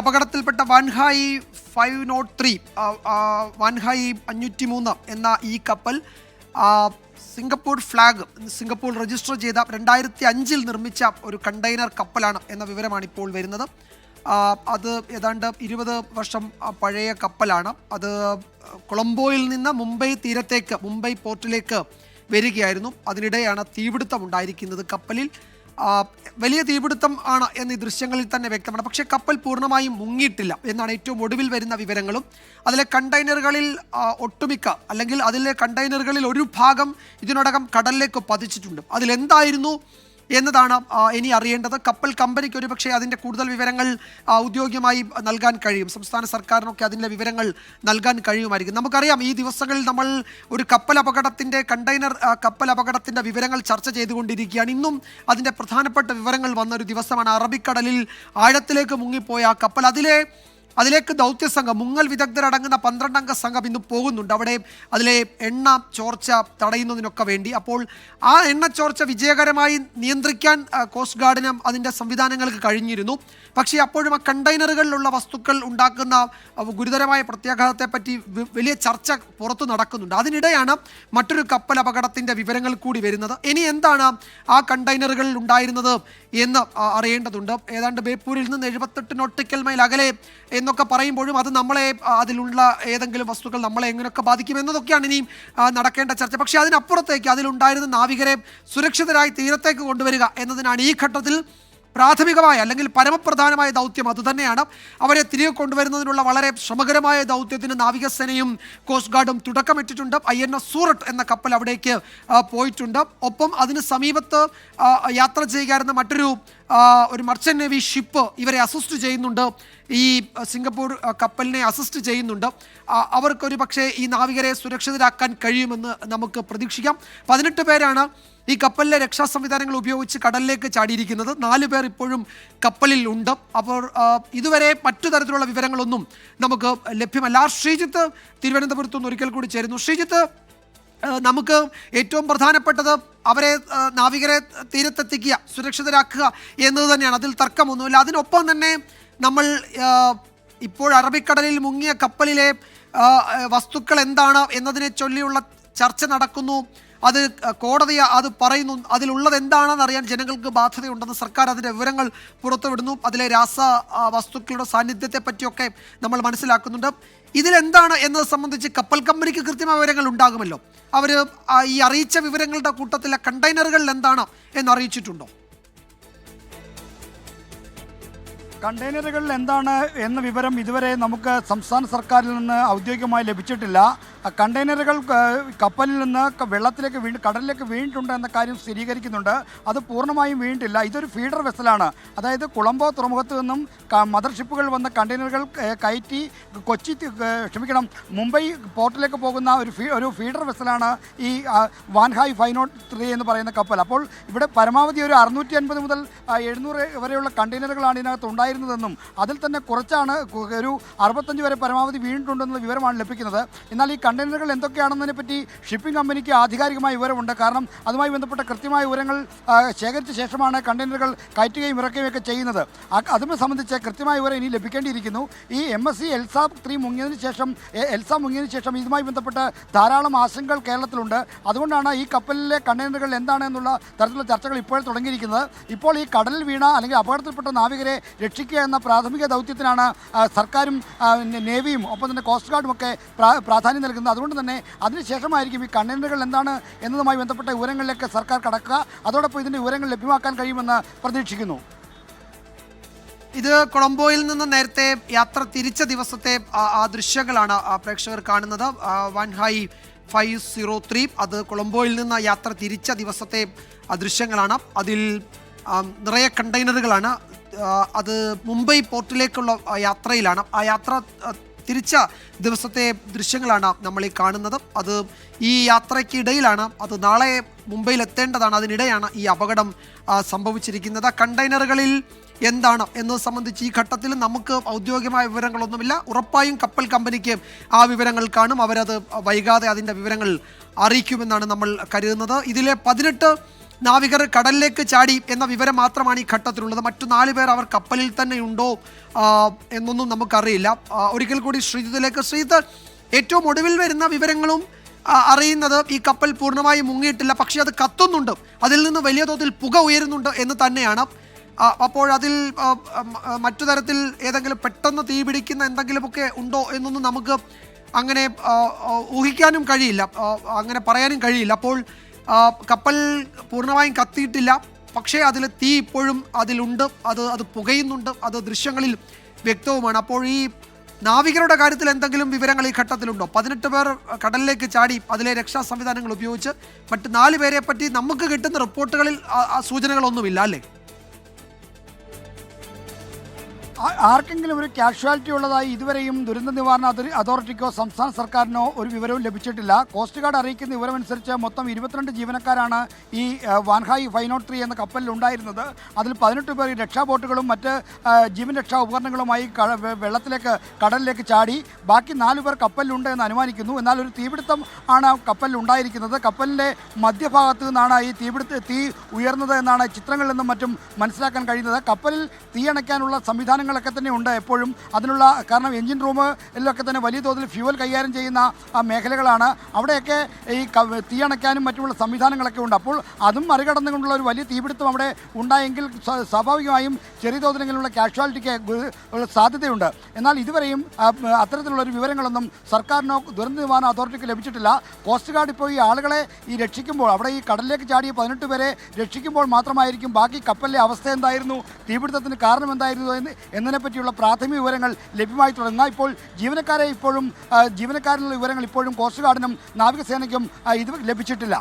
അപകടത്തിൽപ്പെട്ട Wan Hai five nought three Wan Hai അഞ്ഞൂറ്റി മൂന്ന് എന്ന ഈ കപ്പൽ സിംഗപ്പൂർ ഫ്ലാഗ് സിംഗപ്പൂർ രജിസ്റ്റർ ചെയ്ത രണ്ടായിരത്തി അഞ്ചിൽ നിർമ്മിച്ച ഒരു കണ്ടെയ്നർ കപ്പലാണ് എന്ന വിവരമാണ് ഇപ്പോൾ വരുന്നത് അത് ഏതാണ്ട് ഇരുപത് വർഷം പഴയ കപ്പലാണ്. അത് കൊളംബോയിൽ നിന്ന് മുംബൈ തീരത്തേക്ക് മുംബൈ പോർട്ടിലേക്ക് വരികയായിരുന്നു. അതിനിടെയാണ് തീപിടുത്തം ഉണ്ടായിരിക്കുന്നത് കപ്പലിൽ. വലിയ തീപിടുത്തം ആണ് എന്ന് ദൃശ്യങ്ങളിൽ തന്നെ വ്യക്തമാണ്. പക്ഷേ കപ്പൽ പൂർണമായും മുങ്ങിയിട്ടില്ല എന്നാണ് ഏറ്റവും ഒടുവിൽ വരുന്ന വിവരങ്ങളും. അതിലെ കണ്ടെയ്നറുകളിൽ ഒട്ടുമിക്ക അല്ലെങ്കിൽ അതിലെ കണ്ടെയ്നറുകളിൽ ഒരു ഭാഗം ഇതിനോടകം കടലിലേക്ക് പതിച്ചിട്ടുണ്ട്. അതിലെന്തായിരുന്നു? എന്നതാണ് ഇനി അറിയേണ്ടത്. കപ്പൽ കമ്പനിക്ക് ഒരുപക്ഷെ അതിന്റെ കൂടുതൽ വിവരങ്ങൾ ഔദ്യോഗികമായി നൽകാൻ കഴിയും. സംസ്ഥാന സർക്കാരിനൊക്കെ അതിന്റെ വിവരങ്ങൾ നൽകാൻ കഴിയുമായിരിക്കും. നമുക്കറിയാം ഈ ദിവസങ്ങളിൽ നമ്മൾ ഒരു കപ്പൽ അപകടത്തിന്റെ കണ്ടെയ്നർ കപ്പൽ അപകടത്തിന്റെ വിവരങ്ങൾ ചർച്ച ചെയ്തുകൊണ്ടിരിക്കുകയാണ്. ഇന്നും അതിന്റെ പ്രധാനപ്പെട്ട വിവരങ്ങൾ വന്ന ഒരു ദിവസമാണ്. അറബിക്കടലിൽ ആഴത്തിലേക്ക് മുങ്ങിപ്പോയ ആ കപ്പൽ. അതിലെ അതിലേക്ക് ദൗത്യ സംഘം മുങ്ങൽ വിദഗ്ധരടങ്ങുന്ന പന്ത്രണ്ടംഗ സംഘം ഇന്ന് പോകുന്നുണ്ട്. അവിടെ അതിലെ എണ്ണ ചോർച്ച തടയുന്നതിനൊക്കെ വേണ്ടി. അപ്പോൾ ആ എണ്ണ ചോർച്ച വിജയകരമായി നിയന്ത്രിക്കാൻ കോസ്റ്റ് ഗാർഡിന് അതിന്റെ സംവിധാനങ്ങൾക്ക് കഴിഞ്ഞിരുന്നു. പക്ഷേ അപ്പോഴും ആ കണ്ടെയ്നറുകളിലുള്ള വസ്തുക്കൾ ഉണ്ടാക്കുന്ന ഗുരുതരമായ പ്രത്യാഘാതത്തെപ്പറ്റി പറ്റി വലിയ ചർച്ച പുറത്തു നടക്കുന്നുണ്ട്. അതിനിടെയാണ് മറ്റൊരു കപ്പൽ അപകടത്തിന്റെ വിവരങ്ങൾ കൂടി വരുന്നത്. ഇനി എന്താണ് ആ കണ്ടെയ്നറുകളിൽ ഉണ്ടായിരുന്നത് എന്ന് അറിയേണ്ടതുണ്ട്. ഏതാണ്ട് ബേപ്പൂരിൽ നിന്ന് എഴുപത്തെട്ട് നോട്ടിക്കൽ മൈൽ അകലെ എന്നൊക്കെ പറയുമ്പോഴും അത് നമ്മളെ അതിലുള്ള ഏതെങ്കിലും വസ്തുക്കൾ നമ്മളെ എങ്ങനെയൊക്കെ ബാധിക്കും എന്നതൊക്കെയാണ് ഇനിയും നടക്കേണ്ട ചർച്ച. പക്ഷേ അതിനപ്പുറത്തേക്ക് അതിലുണ്ടായിരുന്ന നാവികരെ സുരക്ഷിതരായി തീരത്തേക്ക് കൊണ്ടുവരിക എന്നതിനാണ് ഈ ഘട്ടത്തിൽ പ്രാഥമികമായ അല്ലെങ്കിൽ പരമപ്രധാനമായ ദൗത്യം അതുതന്നെയാണ് അവരെ തിരികെ കൊണ്ടുവരുന്നതിനുള്ള വളരെ ശ്രമകരമായ ദൗത്യത്തിന് നാവികസേനയും കോസ്റ്റ് ഗാർഡും തുടക്കമിട്ടിട്ടുണ്ട്. ഐ എൻ എസ് സൂറട്ട് എന്ന കപ്പൽ അവിടേക്ക് പോയിട്ടുണ്ട്. ഒപ്പം അതിന് സമീപത്ത് യാത്ര ചെയ്യുകയായിരുന്ന മറ്റൊരു ഒരു മർച്ചന്റ് നേവി ഷിപ്പ് ഇവരെ അസിസ്റ്റ് ചെയ്യുന്നുണ്ട്. ഈ സിംഗപ്പൂർ കപ്പലിനെ അസിസ്റ്റ് ചെയ്യുന്നുണ്ട്. അവർക്കൊരു പക്ഷേ ഈ നാവികരെ സുരക്ഷിതരാക്കാൻ കഴിയുമെന്ന് നമുക്ക് പ്രതീക്ഷിക്കാം. പതിനെട്ട് പേരാണ് ഈ കപ്പലിലെ രക്ഷാ സംവിധാനങ്ങൾ ഉപയോഗിച്ച് കടലിലേക്ക് ചാടിയിരിക്കുന്നത്. നാല് പേർ ഇപ്പോഴും കപ്പലിൽ ഉണ്ട്. അപ്പോൾ ഇതുവരെ മറ്റു തരത്തിലുള്ള വിവരങ്ങളൊന്നും നമുക്ക് ലഭ്യമല്ല. ശ്രീജിത്ത് തിരുവനന്തപുരത്ത് നിന്ന് ഒരിക്കൽ കൂടി ചേരുന്നു. ശ്രീജിത്ത് നമുക്ക് ഏറ്റവും പ്രധാനപ്പെട്ടത് അവരെ നാവികരെ തീരത്തെത്തിക്കുക സുരക്ഷിതരാക്കുക എന്നത് തന്നെയാണ്. അതിൽ തർക്കമൊന്നുമില്ല. അതിനൊപ്പം തന്നെ നമ്മൾ ഇപ്പോൾ അറബിക്കടലിൽ മുങ്ങിയ കപ്പലിലെ വസ്തുക്കൾ എന്താണ് എന്നതിനെ ചൊല്ലിയുള്ള ചർച്ച നടക്കുന്നു. അത് കോടതി അത് പറയുന്നു. അതിലുള്ളത് എന്താണെന്ന് അറിയാൻ ജനങ്ങൾക്ക് ബാധ്യതയുണ്ടെന്ന് സർക്കാർ അതിന്റെ വിവരങ്ങൾ പുറത്തുവിടുന്നു. അതിലെ രാസ വസ്തുക്കളുടെ സാന്നിധ്യത്തെ പറ്റിയൊക്കെ നമ്മൾ മനസ്സിലാക്കുന്നുണ്ട്. ഇതിലെന്താണ് എന്നത് സംബന്ധിച്ച് കപ്പൽ കമ്പനിക്ക് കൃത്യമായ വിവരങ്ങൾ ഉണ്ടാകുമല്ലോ. അവർ ഈ അറിയിച്ച വിവരങ്ങളുടെ കൂട്ടത്തിലെ കണ്ടെയ്നറുകളിൽ എന്താണ് എന്ന് അറിയിച്ചിട്ടുണ്ടോ? കണ്ടെയ്നറുകളിൽ എന്താണ് എന്ന വിവരം ഇതുവരെ നമുക്ക് സംസ്ഥാന സർക്കാരിൽ നിന്ന് ഔദ്യോഗികമായി ലഭിച്ചിട്ടില്ല. കണ്ടെയ്നറുകൾ കപ്പലിൽ നിന്ന് വെള്ളത്തിലേക്ക് വീണ് കടലിലേക്ക് വീണിട്ടുണ്ട് എന്ന കാര്യം സ്ഥിരീകരിക്കുന്നുണ്ട്. അത് പൂർണമായും വീണിട്ടില്ല. ഇതൊരു ഫീഡർ വെസലാണ്. അതായത് കുളമ്പോ തുറമുഖത്ത് നിന്നും മദർ ഷിപ്പുകൾ വന്ന കണ്ടെയ്നറുകൾ കയറ്റി കൊച്ചി ക്ഷമിക്കണം മുംബൈ പോർട്ടിലേക്ക് പോകുന്ന ഒരു ഫീ ഒരു ഫീഡർ വെസലാണ് ഈ വാൻഹായ് ഫൈവ് നോട്ട് ത്രീ എന്ന് പറയുന്ന കപ്പൽ. അപ്പോൾ ഇവിടെ പരമാവധി ഒരു അറുന്നൂറ്റി അൻപത് മുതൽ എഴുന്നൂറ് വരെയുള്ള കണ്ടെയ്നറുകളാണ് ഇതിനകത്ത് ഉണ്ടായിരുന്നതെന്നും അതിൽ തന്നെ കുറച്ചാണ് ഒരു അറുപത്തഞ്ച് വരെ പരമാവധി വീണിട്ടുണ്ടെന്നുള്ള വിവരമാണ് ലഭിക്കുന്നത്. എന്നാൽ ഈ കണ്ടെയ്നറുകൾ എന്തൊക്കെയാണെന്നതിനെ പറ്റി ഷിപ്പിംഗ് കമ്പനിക്ക് ആധികാരികമായ വിവരമുണ്ട്. കാരണം അതുമായി ബന്ധപ്പെട്ട കൃത്യമായ വിവരങ്ങൾ ശേഖരിച്ച ശേഷമാണ് കണ്ടെയ്നറുകൾ കയറ്റുകയും ഇറക്കുകയും ഒക്കെ ചെയ്യുന്നത്. അതിനെ സംബന്ധിച്ച് കൃത്യമായ വിവരം ഇനി ലഭിക്കേണ്ടിയിരിക്കുന്നു. ഈ M S C Elsa three മുങ്ങിയതിന് ശേഷം എൽസാ എൽസ മുങ്ങിയതിന് ശേഷം ഇതുമായി ബന്ധപ്പെട്ട് ധാരാളം ആശങ്കകൾ കേരളത്തിലുണ്ട്. അതുകൊണ്ടാണ് ഈ കപ്പലിലെ കണ്ടെയ്നറുകൾ എന്താണ് എന്നുള്ള തരത്തിലുള്ള ചർച്ചകൾ ഇപ്പോൾ തുടങ്ങിയിരിക്കുന്നത്. ഇപ്പോൾ ഈ കടലിൽ വീണ അല്ലെങ്കിൽ അപകടത്തിൽപ്പെട്ട നാവികരെ രക്ഷിക്കുക എന്ന പ്രാഥമിക ദൗത്യത്തിനാണ് സർക്കാരും നേവിയും ഒപ്പം തന്നെ കോസ്റ്റ് ഗാർഡും ഒക്കെ പ്രാധാന്യം നൽകുന്നത്. അതുകൊണ്ട് തന്നെ അതിനുശേഷമായിരിക്കും ഈ കണ്ടെയ്നറുകൾ എന്താണ് എന്നതുമായി ബന്ധപ്പെട്ട വിവരങ്ങളിലേക്ക് സർക്കാർ കടക്കുക. അതോടൊപ്പം ഇതിന്റെ വിവരങ്ങൾ ലഭ്യമാക്കാൻ കഴിയുമെന്ന് പ്രതീക്ഷിക്കുന്നു. ഇത് കൊളംബോയിൽ നിന്ന് നേരത്തെ യാത്ര തിരിച്ച ദിവസത്തെ ആ, ദൃശ്യങ്ങളാണ് പ്രേക്ഷകർ കാണുന്നത്. Wan Hai five zero three അത് കൊളംബോയിൽ നിന്ന് യാത്ര തിരിച്ച ദിവസത്തെ ദൃശ്യങ്ങളാണ്. അതിൽ നിറയെ കണ്ടെയ്നറുകളാണ്. അത് മുംബൈ പോർട്ടിലേക്കുള്ള യാത്രയിലാണ്. ആ യാത്ര തിരിച്ച ദിവസത്തെ ദൃശ്യങ്ങളാണ് നമ്മൾ ഈ കാണുന്നത്. അത് ഈ യാത്രയ്ക്കിടയിലാണ് അത് നാളെ മുംബൈയിൽ എത്തേണ്ടതാണ് അതിനിടെയാണ് ഈ അപകടം സംഭവിച്ചിരിക്കുന്നത്. കണ്ടെയ്നറുകളിൽ എന്താണ് എന്നത് സംബന്ധിച്ച് ഈ ഘട്ടത്തിൽ നമുക്ക് ഔദ്യോഗികമായ വിവരങ്ങളൊന്നുമില്ല. ഉറപ്പായും കപ്പൽ കമ്പനിക്ക് ആ വിവരങ്ങൾ കാണും. അവരത് വൈകാതെ അതിന്റെ വിവരങ്ങൾ അറിയിക്കുമെന്നാണ് നമ്മൾ കരുതുന്നത്. ഇതിലെ പതിനെട്ട് നാവികർ കടലിലേക്ക് ചാടി എന്ന വിവരം മാത്രമാണ് ഈ ഘട്ടത്തിലുള്ളത്. മറ്റു നാല് പേർ അവർ കപ്പലിൽ തന്നെ ഉണ്ടോ എന്നൊന്നും നമുക്കറിയില്ല. ഒരിക്കൽ കൂടി ശ്രീജിത്തിലേക്ക് ശ്രീജിത്ത് ഏറ്റവും ഒടുവിൽ വരുന്ന വിവരങ്ങളും അറിയുന്നത് ഈ കപ്പൽ പൂർണമായും മുങ്ങിയിട്ടില്ല പക്ഷേ അത് കത്തുന്നുണ്ട്. അതിൽ നിന്ന് വലിയ തോതിൽ പുക ഉയരുന്നുണ്ട് എന്ന് തന്നെയാണ്. അപ്പോൾ അതിൽ മറ്റു തരത്തിൽ ഏതെങ്കിലും പെട്ടെന്ന് തീ പിടിക്കുന്ന എന്തെങ്കിലുമൊക്കെ ഉണ്ടോ എന്നൊന്നും നമുക്ക് അങ്ങനെ ഊഹിക്കാനും കഴിയില്ല. അങ്ങനെ പറയാനും കഴിയില്ല. അപ്പോൾ കപ്പൽ പൂർണമായും കത്തിയിട്ടില്ല. പക്ഷേ അതിൽ തീ ഇപ്പോഴും അതിലുണ്ട്. അത് അത് പുകയുന്നുണ്ട്. അത് ദൃശ്യങ്ങളിൽ വ്യക്തവുമാണ്. അപ്പോൾ ഈ നാവികരുടെ കാര്യത്തിൽ എന്തെങ്കിലും വിവരങ്ങൾ ഈ ഘട്ടത്തിലുണ്ടോ? പതിനെട്ട് പേർ കടലിലേക്ക് ചാടി അതിലെ രക്ഷാ സംവിധാനങ്ങൾ ഉപയോഗിച്ച് മറ്റ് നാല് പേരെ പറ്റി നമുക്ക് കിട്ടുന്ന റിപ്പോർട്ടുകളിൽ സൂചനകളൊന്നുമില്ല അല്ലേ? ആർക്കെങ്കിലും ഒരു കാഷ്വാലിറ്റി ഉള്ളതായി ഇതുവരെയും ദുരന്ത നിവാരണ അതോറിറ്റിക്കോ സംസ്ഥാന സർക്കാരിനോ ഒരു വിവരവും ലഭിച്ചിട്ടില്ല. കോസ്റ്റ് ഗാർഡ് അറിയിക്കുന്ന വിവരമനുസരിച്ച് മൊത്തം ഇരുപത്തിരണ്ട് ജീവനക്കാരാണ് ഈ വാൻഹായി ഫൈനോട്ട് ത്രീ എന്ന കപ്പലിൽ ഉണ്ടായിരുന്നത്. അതിൽ പതിനെട്ട് പേർ രക്ഷാ ബോട്ടുകളും മറ്റ് ജീവൻ രക്ഷാ ഉപകരണങ്ങളുമായി വെള്ളത്തിലേക്ക് കടലിലേക്ക് ചാടി. ബാക്കി നാല് പേർ കപ്പലിലുണ്ട് എന്ന് അനുമാനിക്കുന്നു. എന്നാൽ ഒരു തീപിടുത്തം ആണ് കപ്പലിൽ ഉണ്ടായിരിക്കുന്നത്. കപ്പലിന്റെ മധ്യഭാഗത്ത് നിന്നാണ് ഈ തീപിടുത്ത തീ ഉയർന്നത് എന്നാണ് ചിത്രങ്ങളിൽ നിന്നും മറ്റും മനസ്സിലാക്കാൻ കഴിയുന്നത്. കപ്പലിൽ തീയണയ്ക്കാനുള്ള സംവിധാനങ്ങളൊക്കെ തന്നെ ഉണ്ട് എപ്പോഴും. അതിനുള്ള കാരണം എഞ്ചിൻ റൂമിലൊക്കെ തന്നെ വലിയ തോതിൽ ഫ്യൂവൽ കൈകാര്യം ചെയ്യുന്ന മേഖലകളാണ്. അവിടെയൊക്കെ ഈ തീയണയ്ക്കാനും മറ്റുമുള്ള സംവിധാനങ്ങളൊക്കെ ഉണ്ട്. അപ്പോൾ അതും മറികടന്നുകൊണ്ടുള്ള ഒരു വലിയ തീപിടുത്തം അവിടെ ഉണ്ടായെങ്കിൽ സ്വാഭാവികമായും ചെറിയ തോതിലെങ്കിലുള്ള കാഷ്വാലിറ്റിക്ക് സാധ്യതയുണ്ട്. എന്നാൽ ഇതുവരെയും അത്തരത്തിലുള്ള ഒരു വിവരങ്ങളൊന്നും സർക്കാരിനോ ദുരന്ത നിവാരണ അതോറിറ്റിക്ക് ലഭിച്ചിട്ടില്ല. കോസ്റ്റ് ഗാർഡ് ഇപ്പോൾ ഈ ആളുകളെ ഈ രക്ഷിക്കുമ്പോൾ അവിടെ ഈ കടലിലേക്ക് ചാടിയ പതിനെട്ട് പേരെ രക്ഷിക്കുമ്പോൾ മാത്രമായിരിക്കും ബാക്കി കപ്പലിലെ അവസ്ഥ എന്തായിരുന്നു തീപിടുത്തത്തിന് കാരണം എന്തായിരുന്നു എന്ന് എന്നതിനെ പറ്റിയുള്ള പ്രാഥമിക വിവരങ്ങൾ ലഭ്യമായി തുടങ്ങുന്ന ഇപ്പോൾ ജീവനക്കാരെ ഇപ്പോഴും ജീവനക്കാരനുള്ള വിവരങ്ങൾ ഇപ്പോഴും കോസ്റ്റ് ഗാർഡിനും നാവികസേനയ്ക്കും ഇത് ലഭിച്ചിട്ടില്ല.